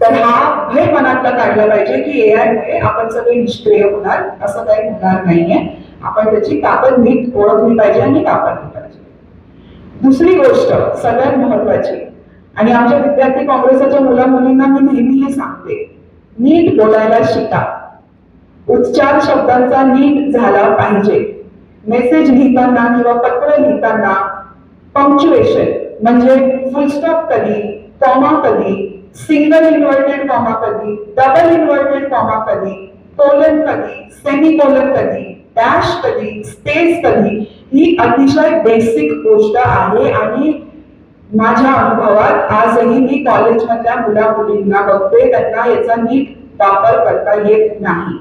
तर हा भय मनातला काढला पाहिजे की ए आय मुळे आपण सगळे निष्क्रिय होणार असं काही होणार नाहीये. आपण त्याची कापड नीट ओळखली पाहिजे आणि कापडली पाहिजे. दुसरी गोष्ट सगळ्यात महत्वाची आणि आमच्या विद्यार्थी काँग्रेसच्या मुला मुलींना मी नेहमी हे सांगते नीट बोलायला शिका. उच्चार शब्दांचा नीट झाला पाहिजे. मेसेज लिहिताना किंवा पत्र लिहिताना पंक्च्युएशन म्हणजे फुलस्टॉप कधी कॉमा कधी सिंगल इन्व्हर्टेड कॉमा कधी डबल इन्व्हर्टेड कॉमा कधी कोलन कधी सेमी कोलन कधी डॅश कधी स्पेस कधी ही अतिशय बेसिक गोष्ट आहे आणि माझ्या अनुभवात आजही मी कॉलेजमधल्या मुला मुलींना बघते त्यांना याचा नीट वापर करता येत नाही.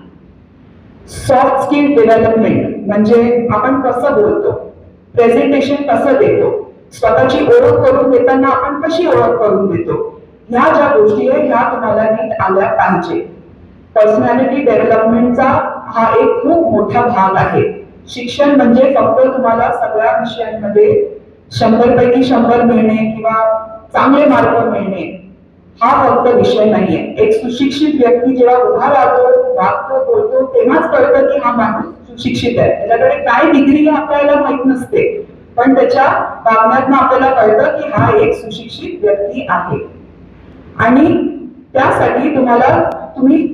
सॉफ्ट स्किल डेव्हलपमेंट म्हणजे आपण कसं बोलतो? प्रेझेंटेशन कसं देतो? स्वतःची ओळख करून देताना आपण कशी ओळख करून देतो? ह्या ज्या गोष्टी आहेत ह्या तुम्हाला नीट आल्या पाहिजे. पर्सनॅलिटी डेव्हलपमेंटचा हा एक खूप मोठा भाग आहे. शिक्षण म्हणजे फक्त तुम्हाला सगळ्या विषयांमध्ये शंभर पैकी शंभर मिळणे किंवा चांगले मार्क मिळणे हा फक्त विषय नाहीये. एक सुशिक्षित व्यक्ती जेव्हा उभा राहतो वागतो बोलतो तेव्हाच कळतं की हा माणूस सुशिक्षित आहे. त्याच्याकडे काय डिग्री हे आपल्याला माहीत नसते. पण त्याच्या वागण्यातनं आपल्याला कळतं की हा एक सुशिक्षित व्यक्ती आहे. आणि त्यासाठी तुम्हाला तुम्ही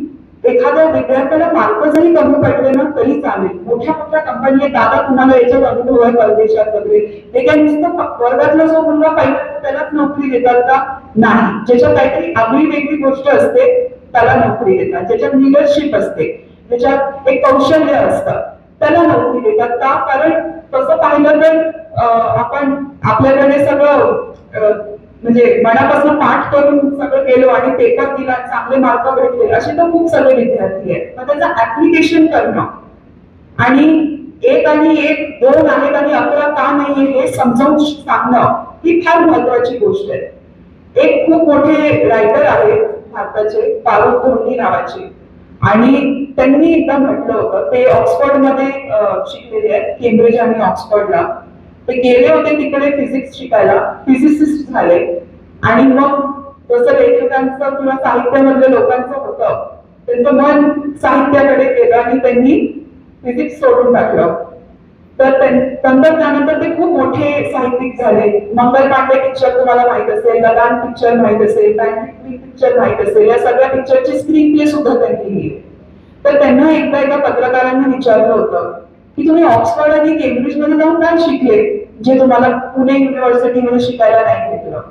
एखाद्या विद्यार्थ्याला मार्क जरी कमी पडले ना तरी चालेल. मोठ्या मोठ्या कंपनी आहेत दादा तुम्हाला याच्यात अनुभव आहे परदेशात वगैरे. ते काय नुसतं वर्गातला जो मुलगा पाहिजे त्यालाच नोकरी देतात का? नाही. ज्याच्यात काहीतरी आगळी वेगळी गोष्ट असते त्याला नोकरी देतात. ज्याच्यात लिडरशिप असते ज्याच्यात एक कौशल्य असतं त्याला नोकरी देतात का? कारण तसं पाहिलं तर आपण आपल्याकडे सगळं म्हणजे मनापासून पाठ करून सगळं गेलो आणि पेपर दिला चांगले मार्क भेटले असे तर खूप सगळे विद्यार्थी आहेत. मग त्याचं ऍप्लिकेशन करणं. आणि एक आणि एक दोन आहेत आणि अकरा का नाहीये हे समजावून सांगणं ही फार महत्वाची गोष्ट आहे. एक खूप मोठे रायटर आहेत भारताचे फारुख धोनी नावाचे. आणि त्यांनी एकदा म्हटलं होतं ते ऑक्सफर्डमध्ये मध्ये शिकलेले आहेत केम्ब्रिज आणि ऑक्सफर्डला. ते गेले होते तिकडे फिजिक्स शिकायला. फिजिसिस्ट झाले. आणि मग जसं लेखकांचं किंवा साहित्यामधल्या लोकांचं होतं त्यांचं मन साहित्याकडे गेलं आणि त्यांनी फिजिक्स सोडून टाकलं. तर तंत्रज्ञानानंतर ते खूप मोठे साहित्यिक झाले. मंगल पांडे पिक्चर तुम्हाला माहीत असेल लगान पिक्चर माहीत असेल पिक्चर माहीत असेल या सगळ्या पिक्चरची स्क्रीन प्ले सुद्धा त्यांनी लिहिली तर त्यांना एकदा एका पत्रकारांनी विचारलं होतं की तुम्ही ऑक्सफर्ड आणि केम्ब्रिजमध्ये जाऊन काय शिकले जे तुम्हाला पुणे युनिव्हर्सिटीमध्ये शिकायला नाही भेटलं?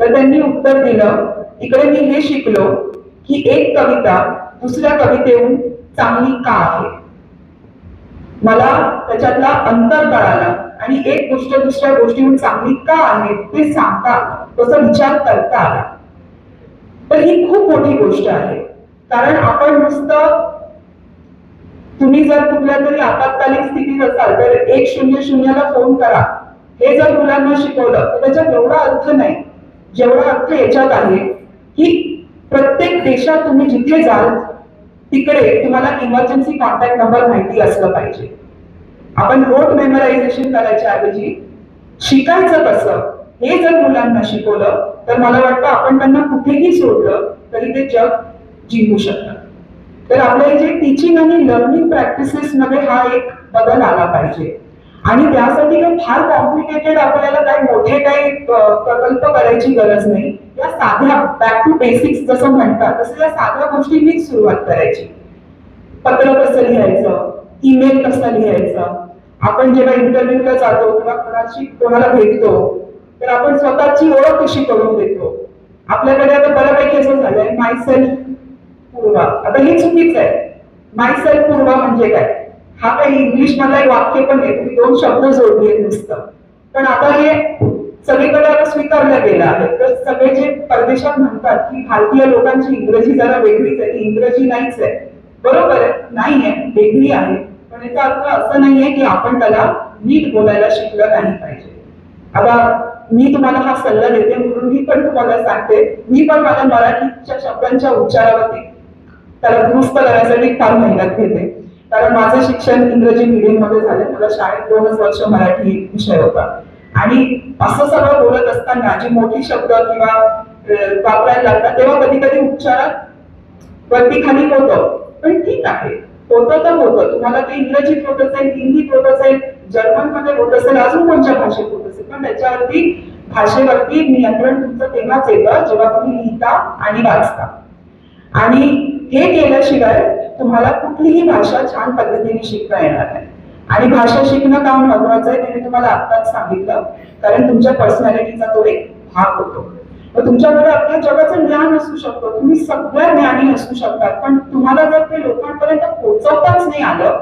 तर त्यांनी उत्तर दिलं इकडे मी हे शिकलो की एक कविता दुसऱ्या कवितेहून चांगली का आहे? मला त्याच्यातला अंतर कळाला आणि एक गोष्ट दुसऱ्या गोष्टीहून चांगली का आहे ते सांगता तसा विचार करता आला. तर ही खूप मोठी गोष्ट आहे. कारण आपण नुसतं तुम्ही जर कुठल्या तरी आपत्कालीन स्थितीत असाल तर एक शून्य शून्यला फोन करा. हे जर मुलांना शिकवलं तर त्याच्यात एवढा अर्थ नाही. जेवढा अर्थ याच्यात आहे की प्रत्येक देशात तुम्ही जिथे जाल तिकडे तुम्हाला इमर्जन्सी कॉन्टॅक्ट नंबर माहिती असलं पाहिजे. आपण रोड मेमरायझेशन करायच्या ऐवजी शिकायचं कसं हे जर मुलांना शिकवलं तर मला वाटतं आपण त्यांना कुठेही सोडलं तरी ते जग जिंकू शकतात. तर आपल्या जे टीचिंग आणि लर्निंग प्रॅक्टिसेस मध्ये हा एक बदल आला पाहिजे. आणि त्यासाठी काही फार कॉम्प्लिकेटेड आपल्याला काही मोठे काही प्रकल्प करायची गरज नाही. या साध्या बॅक टू बेसिक्स जसं म्हणतात तसं या साध्या गोष्टींनीच सुरुवात करायची. पत्र कसं लिहायचं ईमेल कसं लिहायचं आपण जेव्हा इंटरव्ह्यूला जातो किंवा कोणाशी कोणाला भेटतो तर आपण स्वतःची ओळख कशी करून देतो? आपल्याकडे आता बऱ्यापैकी असं झालंय माय सेल्फ पूर्वा. आता हे चुकीचं आहे. माय सेल्फ पूर्वा म्हणजे काय? हा काही इंग्लिश मधला एक वाक्य पण आहे. तुम्ही दोन शब्द जोडले नुसतं. पण आता हे सगळीकडे आता स्वीकारलं गेलं आहे. तर सगळे जे परदेशात म्हणतात की भारतीय लोकांची इंग्रजी जरा वेगळीच आहे. ती इंग्रजी नाहीच आहे. बरोबर आहे? नाहीये वेगळी आहे. पण याचा अर्थ असं नाहीये की आपण त्याला नीट बोलायला शिकलं नाही पाहिजे. आता मी तुम्हाला हा सल्ला देते म्हणून मी पण तुम्हाला सांगते. मी पण माझ्या मराठीच्या शब्दांच्या उच्चारावरती त्याला दुरुस्त करण्यासाठी फार मेहनत घेते. कारण माझं शिक्षण इंग्रजी मीडियममध्ये झालं. मला शाळेत दोनच वर्ष मराठी विषय होता. आणि असं सगळं बोलत असताना जी मोठी शब्द किंवा वापरायला लागतात तेव्हा कधी कधी उच्चारात वरती खाली होतं. पण ठीक आहे. होतं तर होतं. तुम्हाला ते इंग्रजीत होत असेल हिंदीत होत असेल जर्मनमध्ये होत असेल अजून कोणत्या भाषेत होत असेल पण त्याच्यावरती भाषेवरती नियंत्रण तुमचं तेव्हाच येतं जेव्हा तुम्ही लिहिता आणि वाचता. आणि हे केल्याशिवाय तुम्हाला कुठलीही भाषा छान पद्धतीने शिकता येणार नाही. आणि भाषा शिकणं का महत्वाचं आहे ते मी तुम्हाला आत्ताच सांगितलं. कारण तुमच्या पर्सनॅलिटीचा तो एक भाग होतो. तर तुमच्याकडे आपल्या जगाचं ज्ञान असू शकतं. तुम्ही सगळ्या ज्ञानी असू शकतात. पण तुम्हाला जर ते लोकांपर्यंत पोहोचवताच नाही आलं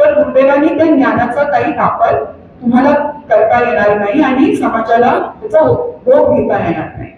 तर दुर्दैवाने त्या ज्ञानाचा काही वापर तुम्हाला करता येणार नाही आणि समाजाला त्याचा हो-, भोग घेता येणार नाही.